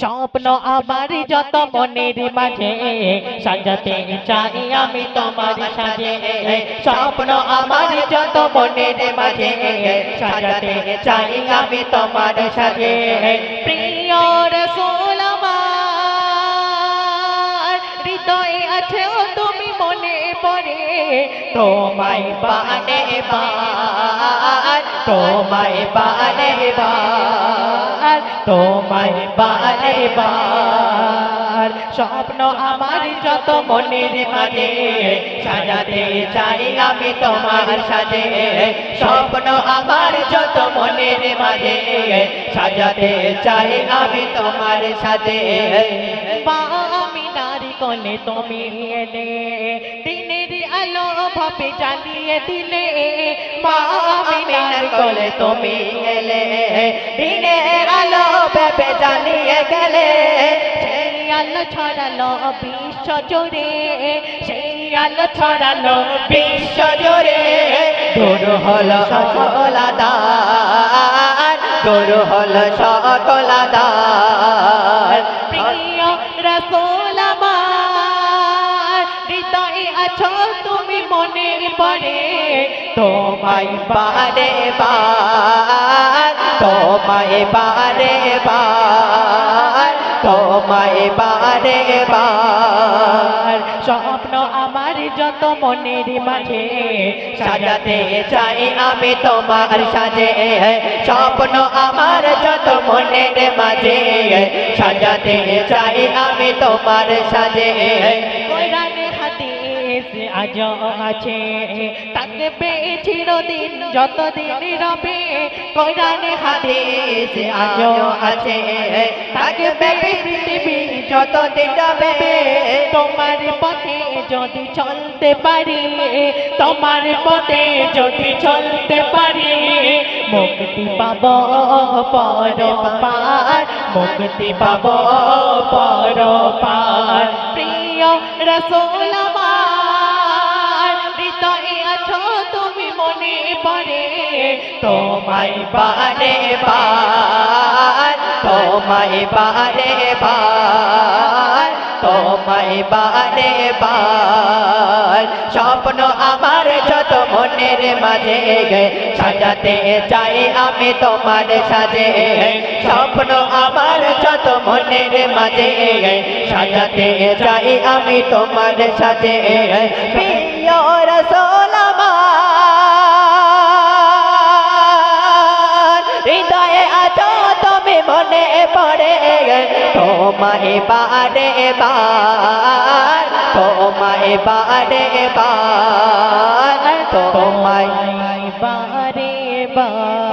স্বপ্ন আমার যত মনের মাঝে, সাজাতে চাই আমি তোমার সাজে। স্বপ্ন আমার যত মনের মাঝে, সাজাতে চাই আমি তোমার সাজে। প্রিয় রসুল হৃদয়ে আছে তুমি মনে পড়ে। তোমায় বানে বার, তোমায় বানে বার। তোমায় বারে বার। স্বপ্ন আমার যত মনের মাঝে, সাজাতে চাই আমি তোমার সাজে। স্বপ্ন আমার যত মনের মাঝে, সাজাতে চাই আমি তোমার সাজে। বা কোলে তুমি এলে। দিনের আলো ভাবে জ্বালিয়ে দিলে। মা আমি নারী কোলে তুমি এলে। দিনের আলো ভেবে জ্বালিয়ে গেলে। আলো ছড়ালো বিশ্ব জোরে। সেই আলো ছড়ালো বিশ্ব জোরে। দূর হলো সকলাদার দূর হলো সকলাদার আছো তুমি মনে পড়ে তোমায় বার তোমায় বার, তোমায় বারে বার। স্বপ্ন আমার যত মনের মাঝে, সাজাতে চাই আমি তোমার সাজে। স্বপ্ন আমার যত মনের মাঝে, সাজাতে চাই আমি তোমার সাজে। হাদিস আজ আছে। থাকবে চিরদিন, যতদিন রবে কোরআনে হাদিস আজ আছে। থাকবে পৃথিবী যতদিন রবে, তোমার পথে যদি চলতে পারি, তোমার পথে যদি চলতে পারি, মুক্তি পাব পর পার মুক্তি পাব পর পার প্রিয় রসোল হৃদয়ে আছো তুমি মনে পড়ে। তোমায় বারে বার, তোমায় বারে বার, তোমায় বারে বার। স্বপ্ন আমার যত মনের মাঝে গে, সাজাতে চাই আমি তোমার সাজে। স্বপ্ন আমার যত মনের মাঝে গে, সাজাতে চাই আমি তোমার সাজে। মনে পড়ে তোমায় বারে বার তোমায় বারে বার তোমায় বারে বার।